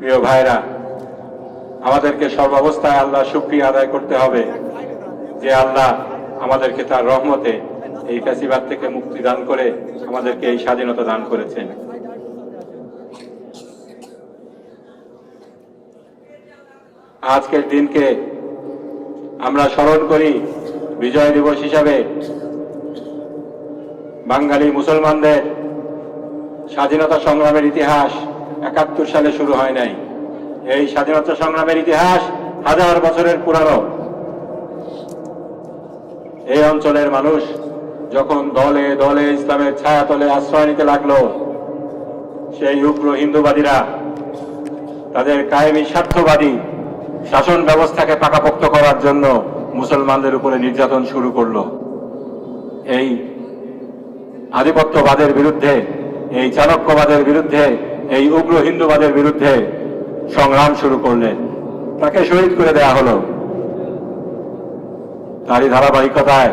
প্রিয় ভাইরা, আমাদেরকে সর্বাবস্থায় আল্লাহ শুক্রিয়া আদায় করতে হবে যে আল্লাহ আমাদেরকে তার রহমতে এই ফ্যাসিবাদ থেকে মুক্তি দান করে আমাদেরকে এই স্বাধীনতা দান করেছেন। আজকের দিনকে আমরা স্মরণ করি বিজয় দিবস হিসাবে। বাঙালি মুসলমানদের স্বাধীনতা সংগ্রামের ইতিহাস একাত্তর সালে শুরু হয় নাই। এই স্বাধীনতা সংগ্রামের ইতিহাস হাজার বছরের পুরানো। এই অঞ্চলের মানুষ যখন দলে দলে ইসলামের ছায়াতলে আশ্রয় নিতে লাগল, সেই উগ্র হিন্দুবাদীরা তাদের কায়েমি স্বার্থবাদী শাসন ব্যবস্থাকে পাকাপোক্ত করার জন্য মুসলমানদের উপরে নির্যাতন শুরু করল। এই আধিপত্যবাদের বিরুদ্ধে, এই চাণক্যবাদের বিরুদ্ধে এই উগ্র হিন্দুবাদের বিরুদ্ধে সংগ্রাম শুরু করলেন। তাকে শহীদ করে দেয়া হলো। তারই ধারাবাহিকতায়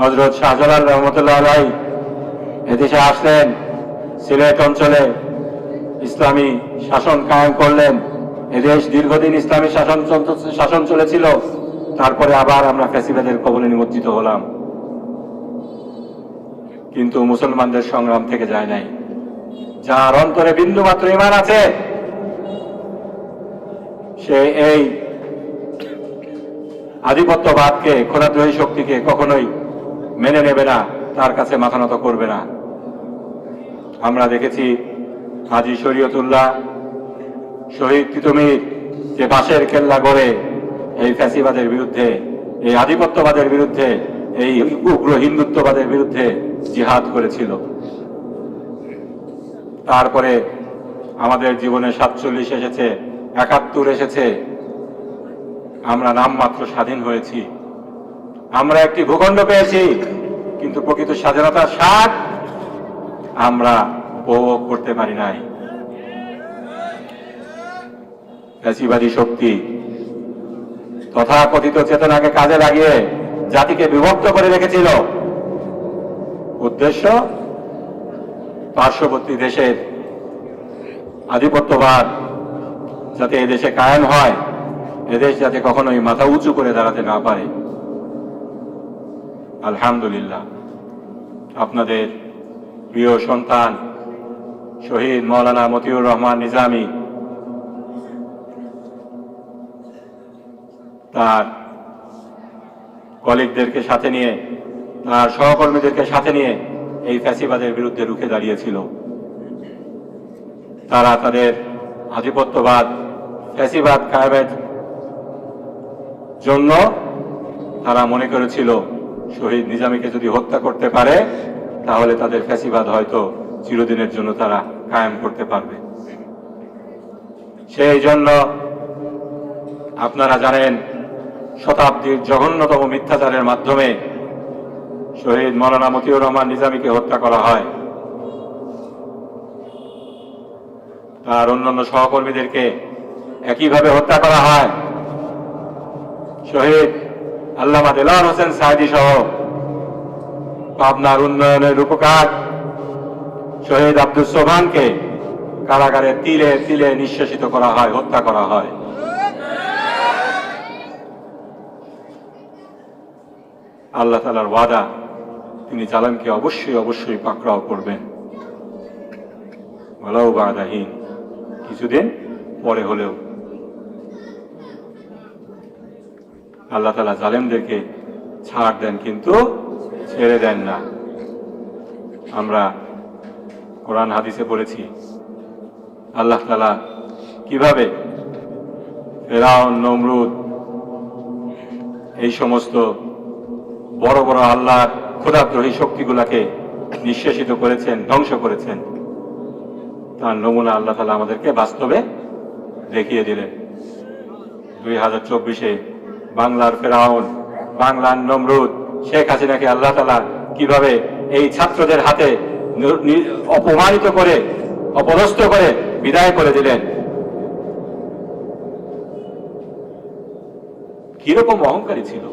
হজরত শাহজালাল রহমতুল্লাহ আলাই এদেশে আসলেন, সিলেট অঞ্চলে ইসলামী শাসন কায়েম করলেন। এদেশ দীর্ঘদিন ইসলামী শাসন শাসন চলেছিল। তারপরে আবার আমরা ফ্যাসিবাদের কবলে নিমজ্জিত হলাম। কিন্তু মুসলমানদের সংগ্রাম থেকে যায় নাই। যার অন্তরে বিন্দু মাত্র ইমান আছে, সে এই আধিপত্যবাদকে খোরাদ্রোহী শক্তিকে কখনোই মেনে নেবে না, তার কাছে মাথা নত করবে না। আমরা দেখেছি হাজি শরীয়তুল্লাহ, শহীদ তিতুমির যে বাঁশের কেল্লা গড়ে এই ফ্যাসিবাদের বিরুদ্ধে, এই আধিপত্যবাদের বিরুদ্ধে, এই উগ্র হিন্দুত্ববাদের বিরুদ্ধে জিহাদ করেছিল। তারপরে আমাদের জীবনে সাতচল্লিশ এসেছে, একাত্তর এসেছে। আমরা নামমাত্র স্বাধীন হয়েছি। আমরা একটি ভূখণ্ড পেয়েছি, কিন্তু প্রকৃত স্বাধীনতার স্বাদ আমরা উপভোগ করতে পারি নাই। ফ্যাসিবাদী শক্তি তথাকথিত চেতনাকে কাজে লাগিয়ে জাতিকে বিভক্ত করে রেখেছিল। উদ্দেশ্য পার্শ্ববর্তী দেশের আধিপত্যবাদ যাতে এদেশে কায়েম হয় এদেশ যাতে কখনোই মাথা উঁচু করে দাঁড়াতে না পারে। আলহামদুলিল্লাহ, আপনাদের প্রিয় সন্তান শহীদ মৌলানা মতিউর রহমান নিজামী, তার কলিগদেরকে সাথে নিয়ে, তার সহকর্মীদেরকে সাথে নিয়ে এই ফ্যাসিবাদের বিরুদ্ধে রুখে দাঁড়িয়েছিল। তারা তাদের আধিপত্যবাদ, ফ্যাসিবাদ কায়েমের জন্য তারা মনে করেছিল, শহীদ নিজামীকে যদি হত্যা করতে পারে, তাহলে তাদের ফ্যাসিবাদ হয়তো চিরদিনের জন্য তারা কায়েম করতে পারবে। সেই জন্য আপনারা জানেন, শতাব্দীর জঘন্যতম মিথ্যাচারের মাধ্যমে শহীদ মৌলানা মতিউর রহমান নিজামীকে হত্যা করা হয়। তার অন্যান্য সহকর্মীদেরকে একইভাবে হত্যা করা হয়। শহীদ আল্লামা দেলার হোসেন সাহেদি সহ পাবনার উন্নয়নের রূপকার শহীদ আব্দুল সোভানকে কারাগারে তিলে তিলে নিঃশেষিত করা হয়, হত্যা করা হয়। আল্লাহ তালার ওয়াদা তিনি জালামকে অবশ্যই অবশ্যই পাকড়াও করবেন। বলাও বাদাহীন কিছুদিন পরে হলেও। আল্লাহ তালা জালেমদেরকে ছাড় দেন, কিন্তু ছেড়ে দেন না। আমরা কোরআন, হাদিসে পড়েছি, আল্লাহ তালা কীভাবে ফেরাউন, নমরুদ, এই সমস্ত বড় বড় আল্লাহর ক্ষুধাদ্রোহী শক্তিগুলাকে নিঃশেষিত করেছেন, ধ্বংস করেছেন। তার নমুনা আল্লাহ তালা আমাদেরকে বাস্তবে দেখিয়ে দিলেন। দুই হাজার চব্বিশে বাংলার ফেরাউন, বাংলার নমরুদ, শেখ হাসিনাকে আল্লাহ তালা কীভাবে এই ছাত্রদের হাতে অপমানিত করে, অপদস্থ করে বিদায় করে দিলেন? কীরকম অহংকারী ছিল।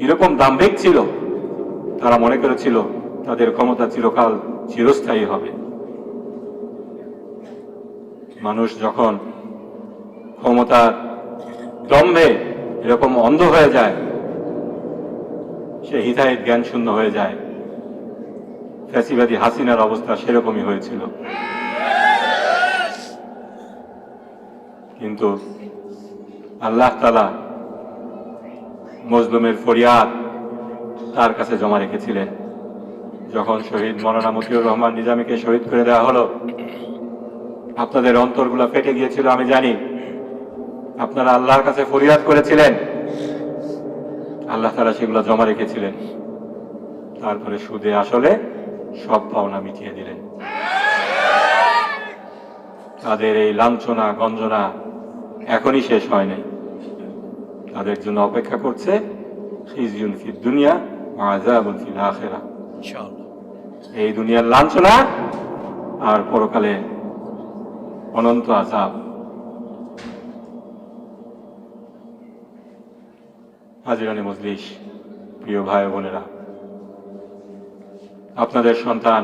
কীরকম দাম্ভিক ছিল, তারা মনে করেছিল তাদের ক্ষমতা চিরকাল চিরস্থায়ী হবে। মানুষ যখন ক্ষমতার দম্ভে এরকম অন্ধ হয়ে যায়, সে হিতাহিত জ্ঞান শূন্য হয়ে যায়। ফ্যাসিবাদী হাসিনার অবস্থা সেরকমই হয়েছিল। কিন্তু আল্লাহ তালা মজলুমের ফরিয়াদ তার কাছে জমা রেখেছিলেন। যখন শহীদ মৌলানা মতিউর রহমান নিজামীকে শহীদ করে দেওয়া হলো, আপনাদের অন্তরগুলো ফেটে গিয়েছিল, আমি জানি। আপনারা আল্লাহর কাছে ফরিয়াদ করেছিলেন। আল্লাহ তারা সেগুলো জমা রেখেছিলেন। তারপরে সুদে, আসলে সব পাওনা মিটিয়ে দিলেন। তাদের এই লাঞ্ছনা, গঞ্জনা এখনই শেষ হয় নাই। তাদের জন্য অপেক্ষা করছে খিজিউন ফিদ দুনিয়া আযাবুন ফিল আখিরা। ইনশাআল্লাহ। এই দুনিয়ার লাঞ্ছনা আর পরকালে অনন্ত আজাব হাজিরানি মজলিস প্রিয় ভাই বোনেরা আপনাদের সন্তান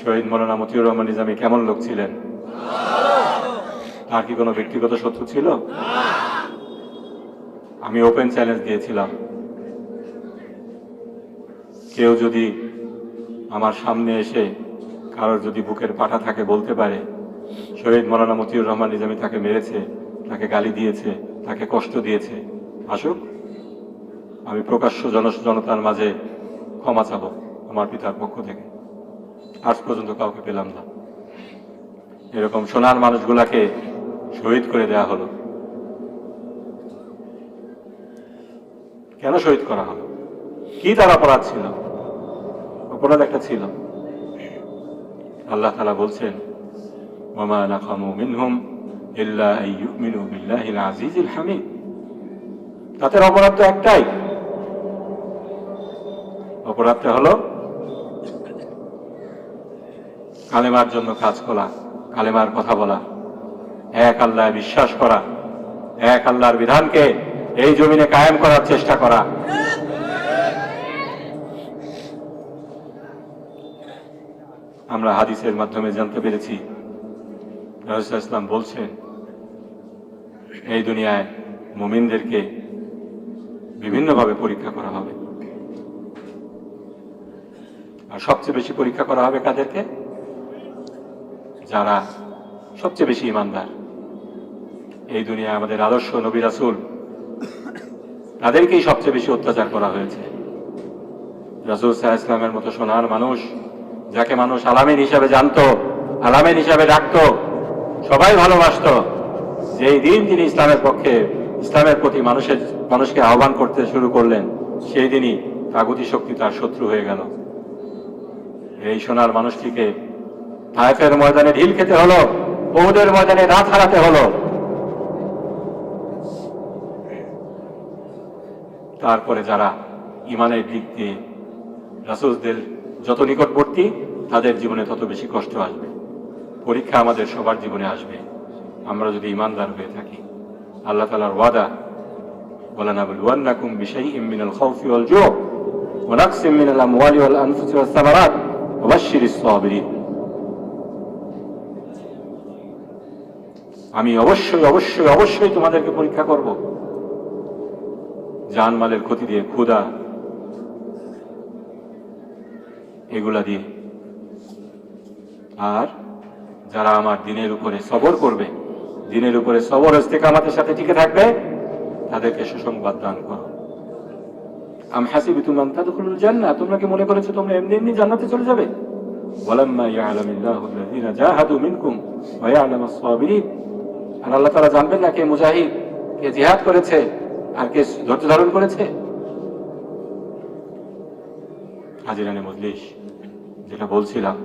শহীদ মৌলানা মতিউর রহমান নিজামী কেমন লোক ছিলেন? তার কি কোনো ব্যক্তিগত শত্রু ছিল? আমি ওপেন চ্যালেঞ্জ দিয়েছিলাম। কেউ যদি আমার সামনে এসে কারোর যদি বুকের পাটা থাকে বলতে পারে, শহীদ মৌলানা মতিউর রহমান নিজামী তাকে মেরেছে, তাকে গালি দিয়েছে, তাকে কষ্ট দিয়েছে, আসুক, আমি প্রকাশ্য জন জনতার মাঝে ক্ষমা চাবো আমার পিতার পক্ষ থেকে। আজ পর্যন্ত কাউকে পেলাম না। এরকম সোনার মানুষগুলাকে শহীদ করে দেয়া হলো। কেন শহীদ করা হলো? কি তার অপরাধ ছিল? অপরাধ একটা ছিল। আল্লাহ তালা বলছেন ওমা নাকামু মিনহুম ইল্লা ইউমিনু হামিদ। তাদের অপরাধ তো একটাই। অপরাধটা হলো কালেমার জন্য কাজ করা, কালেমার কথা বলা, এক আল্লাহ বিশ্বাস করা, এক আল্লাহর বিধানকে এই জমিনে কায়েম করার চেষ্টা করা। আমরা হাদিসের মাধ্যমে জানতে পেরেছি ইসলাম বলছেন, এই দুনিয়ায় মুমিনদেরকে বিভিন্নভাবে পরীক্ষা করা হবে। আর সবচেয়ে বেশি পরীক্ষা করা হবে কাদেরকে? যারা সবচেয়ে বেশি ইমানদার। এই দুনিয়ায় আমাদের আদর্শ নবী রাসূল তাদেরকেই সবচেয়ে বেশি অত্যাচার করা হয়েছে। রাসূল সাহা ইসলামের মতো সোনার মানুষ, যাকে মানুষ আলামিন হিসাবে জানতো, আলামিন হিসাবে ডাকতো, সবাই ভালোবাসতো, যেই দিন তিনি ইসলামের পক্ষে, ইসলামের প্রতি মানুষের, মানুষকে আহ্বান করতে শুরু করলেন, সেই দিনই তাগুতি শক্তি তার শত্রু হয়ে গেল। এই সোনার মানুষটিকে তায়েফের ময়দানে ঢিল খেতে হলো বহুদের ময়দানে রাত হারাতে হলো। তারপরে যারা ইমানের দিক দিয়ে রাসুলদের যত নিকটবর্তী তাদের জীবনে তত বেশি কষ্ট আসবে পরীক্ষা আমাদের সবার জীবনে আসবে আমরা যদি ইমানদার হয়ে থাকি আল্লাহ তালার ওয়াদা ولنبلونكم بشيء من الخوف والجوع ونقص من الأموال والأنفس والثمرات وبشر الصابرين আমি অবশ্যই অবশ্যই অবশ্যই তোমাদেরকে পরীক্ষা করব জানমালের ক্ষতি দিয়ে ক্ষুধা, এগুলা দিয়ে। আর যারা আমার দিনের উপরে সবর করবে, দিনের উপরে সবর ইস্তেকামাতের সাথে টিকে থাকবে, তাদেরকে সুসংবাদ দান করো। আম হাসিবিতুম আন তাদখুলুল জান্নাহ, তোমরা কি মনে করেছ তোমরা এমনি এমনি জান্নাতে চলে যাবে? আর আল্লাহ তাআলা জানবেন না কে মুজাহিদ, কে জিহাদ করেছে। আর কে ধৈর্য ধারণ করেছে? হাজিরানে মজলিস, যেটা বলছিলাম,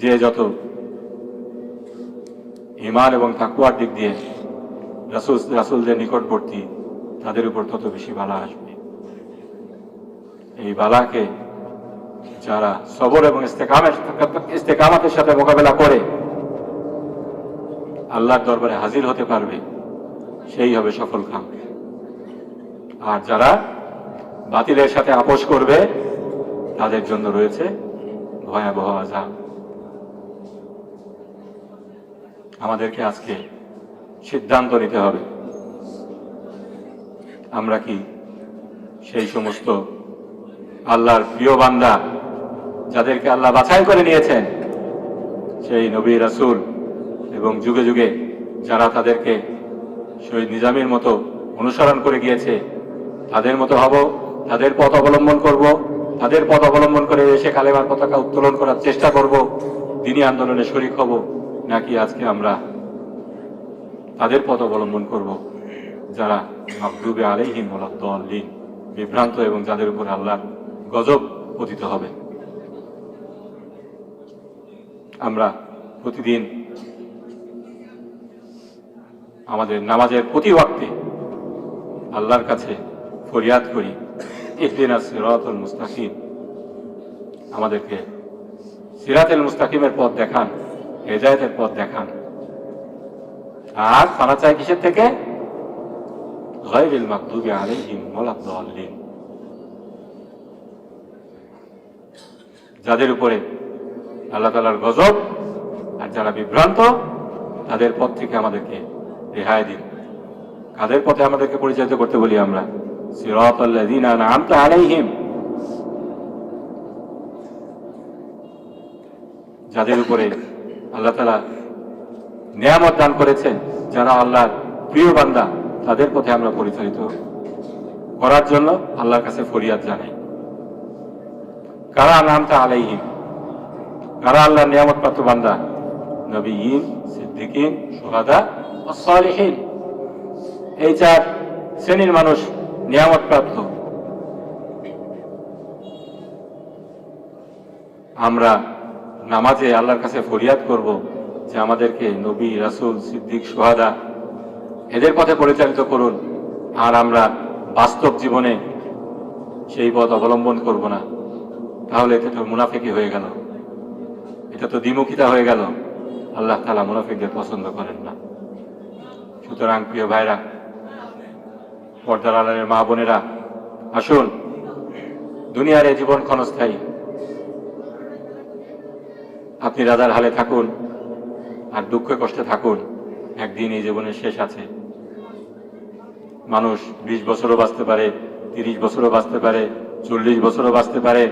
যে যত ইমান এবং তাকুয়ার দিক দিয়ে রাসুল, রাসুলদের নিকটবর্তী, তাদের উপর তত বেশি বালা আসবে। এই বালাকে যারা সবর এবং ইস্তেকামের ইস্তেকামাতের সাথে মোকাবেলা করে, আল্লাহর দরবারে হাজির হতে পারবে। সেই হবে সফল কাম আর যারা বাতিলের সাথে আপোষ করবে, তাদের জন্য রয়েছে ভয়াবহ আজাব আমাদেরকে আজকে সিদ্ধান্ত নিতে হবে। আমরা কি সেই সমস্ত আল্লাহর প্রিয় বান্দা যাদেরকে আল্লাহ বাছাই করে নিয়েছেন, সেই নবী রাসূল এবং যুগে যুগে যারা তাদেরকে শহীদ নিজামের মতো অনুসরণ করে গিয়েছে। তাদের মতো হব, তাদের পথ অবলম্বন করব, তাদের পথ অবলম্বন করে এসে কালেমার পতাকা উত্তোলন করার চেষ্টা করব। দিনী আন্দোলনে শরিক হব, নাকি আজকে আমরা তাদের পথ অবলম্বন করব, যারা মাকদুবে আলাইহিম ওলাদ্দিন বিভ্রান্ত এবং যাদের উপর আল্লাহ গজব পতিত হবে। আমরা প্রতিদিন আমাদের নামাজের প্রতি ওয়াক্তে আল্লাহর কাছে ফরিয়াদ করি, ইহদিনা সিরাতুল মুস্তাকিম। আমাদেরকে সিরাতুল মুস্তাকিমের পথ দেখান, হেদায়েতের পথ দেখান। আর তারা চায় কিসের থেকে? গায়রিল মাকদুবি আলাইহিম ওয়ালাদ-দাল্লিন যাদের উপরে আল্লাহ তাআলার গজব আর যারা বিভ্রান্ত, তাদের পথ থেকে আমাদেরকে রেহাই দিন। কাদের পথে আমাদেরকে পরিচালিত করতে বলি আমরা? যাদের উপরে আল্লাহ তাআলা নিয়ামত দান করেছেন, যারা আল্লাহর প্রিয় বান্দা, তাদের পথে আমরা পরিচালিত করার জন্য আল্লাহর কাছে ফরিয়াদ জানাই। কারা নামটা আলাইহিম? কারা আল্লাহর নিয়ামত প্রাপ্ত বান্দা? নবীন, সিদ্দিকিন সুহাদা এই চার শ্রেণির মানুষ নিয়ামত প্রাপ্ত আমরা নামাজে আল্লাহর কাছে ফরিয়াদ করব যে আমাদেরকে নবী, রাসূল, সিদ্দিক সুহাদা এদের পথে পরিচালিত করুন। আর আমরা বাস্তব জীবনে সেই পথ অবলম্বন করব না। তাহলে এটা তো মুনাফিকি হয়ে গেল। এটা তো দ্বিমুখিতা হয়ে গেল। আল্লাহ তালা মুনাফিকদের পছন্দ করেন না। সুতরাং প্রিয় ভাইরা পর্দার মা বোনেরা, আসুন, দুনিয়ার এই জীবন ক্ষণস্থায়ী। আপনি রাজার হালে থাকুন আর দুঃখে কষ্টে থাকুন, একদিন এই জীবনের শেষ আছে। মানুষ বিশ বছরও বাঁচতে পারে, তিরিশ বছরও বাঁচতে পারে, চল্লিশ বছরও বাঁচতে পারে,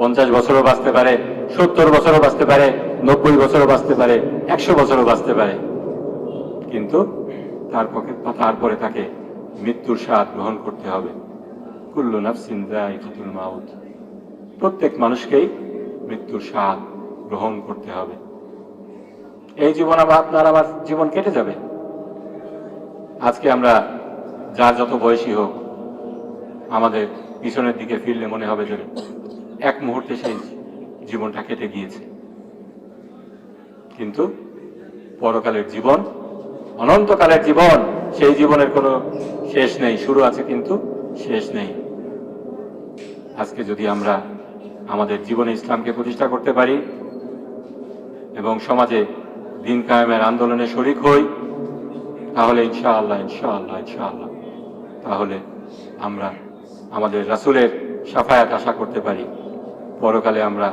পঞ্চাশ বছরও বাঁচতে পারে, সত্তর বছরও বাঁচতে পারে, নব্বই বছরও বাঁচতে পারে, একশো বছরও বাঁচতে পারে। কিন্তু তার তারপরে তাকে মৃত্যুর স্বাদ গ্রহণ করতে হবে। প্রত্যেক মানুষকেই মৃত্যুর স্বাদ গ্রহণ করতে হবে। এই জীবন আবার আপনার আমার জীবন কেটে যাবে। আজকে আমরা যার যত বয়সী হোক, আমাদের পিছনের দিকে ফিরলে মনে হবে যে এক মুহূর্তে সেই জীবনটা কেটে গিয়েছে। কিন্তু পরকালের জীবন অনন্তকালের জীবন, সেই জীবনের কোনো শেষ নেই, শুরু আছে কিন্তু শেষ নেই। আজকে যদি আমরা আমাদের জীবনে ইসলামকে প্রতিষ্ঠা করতে পারি এবং সমাজে দিন কায়েমের আন্দোলনে শরিক হই, তাহলে ইনশাআল্লাহ ইনশাআল্লাহ ইনশাআল্লাহ। তাহলে আমরা আমাদের রাসূলের সাফায়াত আশা করতে পারি। পরকালে আমরা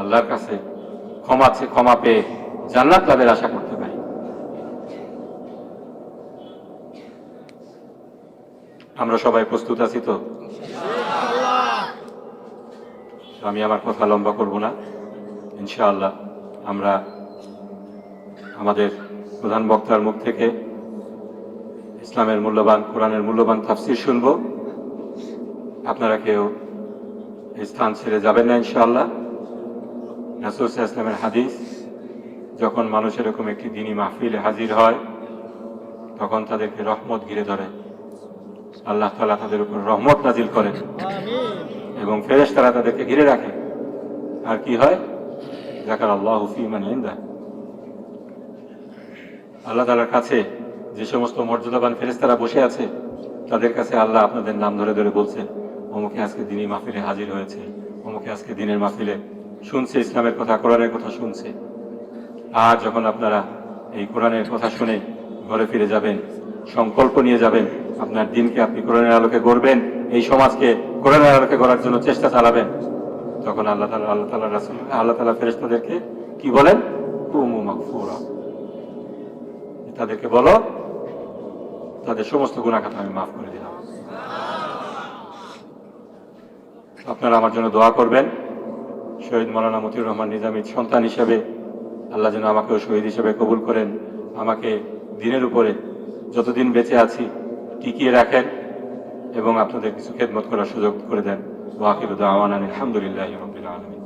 আল্লাহর কাছে ক্ষমা ক্ষমা পেয়ে জান্নাত লাভের আশা করতে পারি। আমরা সবাই প্রস্তুত আছি তো? আমি আমার কথা লম্বা করব না। ইনশাআল্লাহ আমরা আমাদের প্রধান বক্তার মুখ থেকে ইসলামের মূল্যবান, কোরআনের মূল্যবান তাফসির শুনব। আপনারা কেউ এই স্থান ছেড়ে যাবেন না ইনশাআল্লাহ। রাসূল ইসলামের হাদিস, যখন মানুষ এরকম একটি দিনী মাহফিলে হাজির হয়, তখন তাদেরকে রহমত ঘিরে ধরে। আল্লাহ তাআলা তাদের উপর রহমত নাজিল করেন। এবং ফেরেশতারা তাদেরকে ঘিরে রাখে। আর কি হয়? জাকার আল্লাহ ফিমান ইন্দা আল্লাহ তাআলার কাছে যে সমস্ত মর্যাদাবান ফেরেশতারা বসে আছে তাদের কাছে আল্লাহ আপনাদের নাম ধরে ধরে বলছেন অমুকে আজকে দিনই মাহফিলে হাজির হয়েছে। অমুকে আজকে দিনের মাহফিলে শুনছে ইসলামের কথা কোরআনের কথা শুনছে। আর যখন আপনারা এই কোরআনের কথা শুনে ঘরে ফিরে যাবেন সংকল্প নিয়ে যাবেন আপনার দিনকে আপনি কোরআনের আলোকে গড়বেন, এই সমাজকে কোরআনের আলোকে গড়ার জন্য চেষ্টা চালাবেন। তখন আল্লাহ তালা আল্লাহ তালা রাসুল, আল্লাহ তালা ফেরেস্তাদেরকে কি বলেন? তাদেরকে বলো, তাদের সমস্ত গুণাখাত আমি মাফ করে দিলাম। আপনারা আমার জন্য দোয়া করবেন। শহীদ মৌলানা মতিউর রহমান নিজামীর সন্তান হিসেবে আল্লাহ যেন আমাকেও শহীদ হিসেবে কবুল করেন। আমাকে দিনের উপরে যতদিন বেঁচে আছি টিকিয়ে রাখেন এবং আপনাদের কিছু খেদমত করার সুযোগ করে দেন। ওয়াকিল আওয়ান আলহামদুলিল্লাহ রবিল আলমী